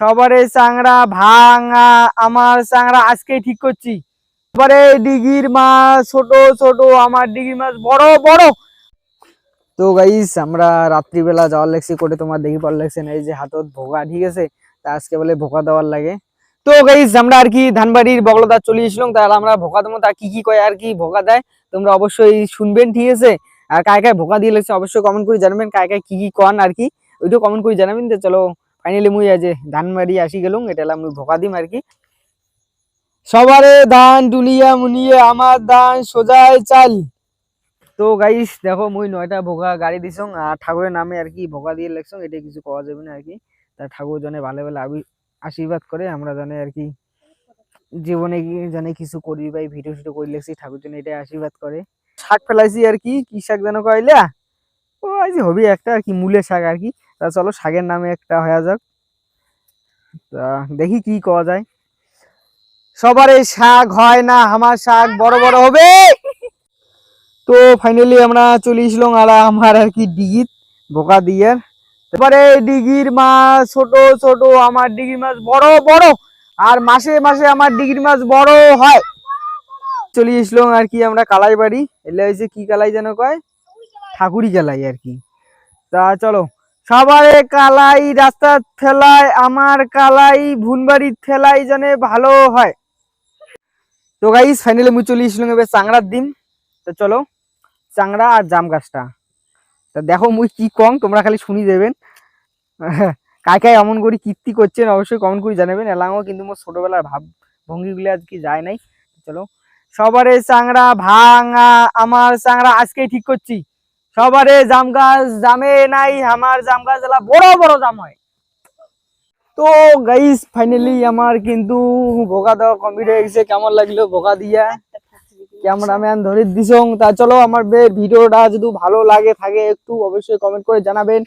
সবারে চাংড়া ভাঙা, আমার চাংড়া আজকেই ঠিক করছি। এবারে ডিগির মাছ, ছোট ছোট, আমার ডিগির মাছ, বড় বড়। তো গাইস আমরা রাত্রিবেলা যাওয়ার লাগছি, করে তোমার দেখি পার লাগছে না, এই যে হাতত ভোগা, ঠিক আছে? তা আজকে বলে ভোকা দেওয়ার লাগে। তো গাইস আমরা আর কি ধানবাড়ির বগলদা চলে এসলাম তাহলে আমরা ভোকা দেবো, তা কি কি কয়, আর কি ভোকা দেয়, তোমরা অবশ্যই শুনবেন, ঠিক আছে? আর কায় কায় ভোকা দিয়ে লাগছে, অবশ্যই কমেন্ট করে জানাবেন, কায় কায় কি কি কন, আর কি, ওইটাও কমেন্ট করে জানাবেন, তো চলো ফাইনালি মুই আজ ধানবাড়ি আসি গেলুম এটা আমি ভোকা দিম আর কি। সবারে ধান দুনিয়া মুনিয়ে আমার ধান সোজায় চাল। তো গাইস দেখো মুই নয়টা ভোগা গাড়ি দিছং আর ঠাকুরের নামে আর কি ভোগা দিয়ে লেখছং এটা কিছু পাওয়া যাবে না আর কি। তা ঠাকুর জনে ভালো ভালো আবি- আশীর্বাদ করে আমরা জানে আর কি জীবনে জানে কিছু করবি ভাই ভিডিও ফিডিও করে লেখছি ঠাকুর জন্য এটাই আশীর্বাদ করে। শাক ফেলাইছি আর কি কি শাক যেন কইলা? ও যে হবি একটা আর কি মূলের শাক আর কি। তা চলো, শাকের নামে একটা হয়ে যাক। তা দেখি কি করা যায়। সবার এই শাক হয় না, আমার শাক বড় বড় হবে। তো ফাইনালি আমরা চলে আসলাম আর আমার আর কি ডিগির, বোকা দিয়ে এবারে ডিগির মাছ ছোট ছোট, আমার ডিগির মাছ বড় বড়। আর মাসে মাসে আমার ডিগির মাছ বড় হয়। চলে আসলাম আর কি আমরা কালাই বাড়ি এলে হয়েছে কি কালাই যেন কয়? ঠাকুরি কালাই আর কি। তা চলো সবারে কালাই রাস্তার ফেলায় আমার কালাই ভুনবাড়ির ফেলাই জানে ভালো হয়। তো গাইস ফাইনালি মুই চলে আসলাম এবার চাংড়ার দিন। তো চলো, চাংড়া আর জাম গাছটা। তা দেখো মুই কি কং তোমরা খালি শুনি দেবেন। কায় কায় এমন করি কীর্তি করছেন, অবশ্যই কমেন্ট করে জানাবেন। এলাঙ্গও কিন্তু মোর ছোটোবেলার ভাব, ভঙ্গিগুলি আজ কি যায় নাই। চলো, সবারে চাংড়া ভাঙা, আমার চাংড়া আজকেই ঠিক করছি। সবারে জাম গাছ জামে নাই, আমার জাম গাছ বড় বড় জাম হয়। তো গাইস ফাইনালি আমার কিন্তু ভোগা দেওয়া কমপ্লিট হয়ে গেছে কেমন লাগল ভোগা দিয়া? ক্যামেরাম্যান ধরে দিছং। তা চলো, আমার ভিডিওটা যদি ভালো লাগে, থাকে একটু অবশ্যই কমেন্ট করে জানাবেন।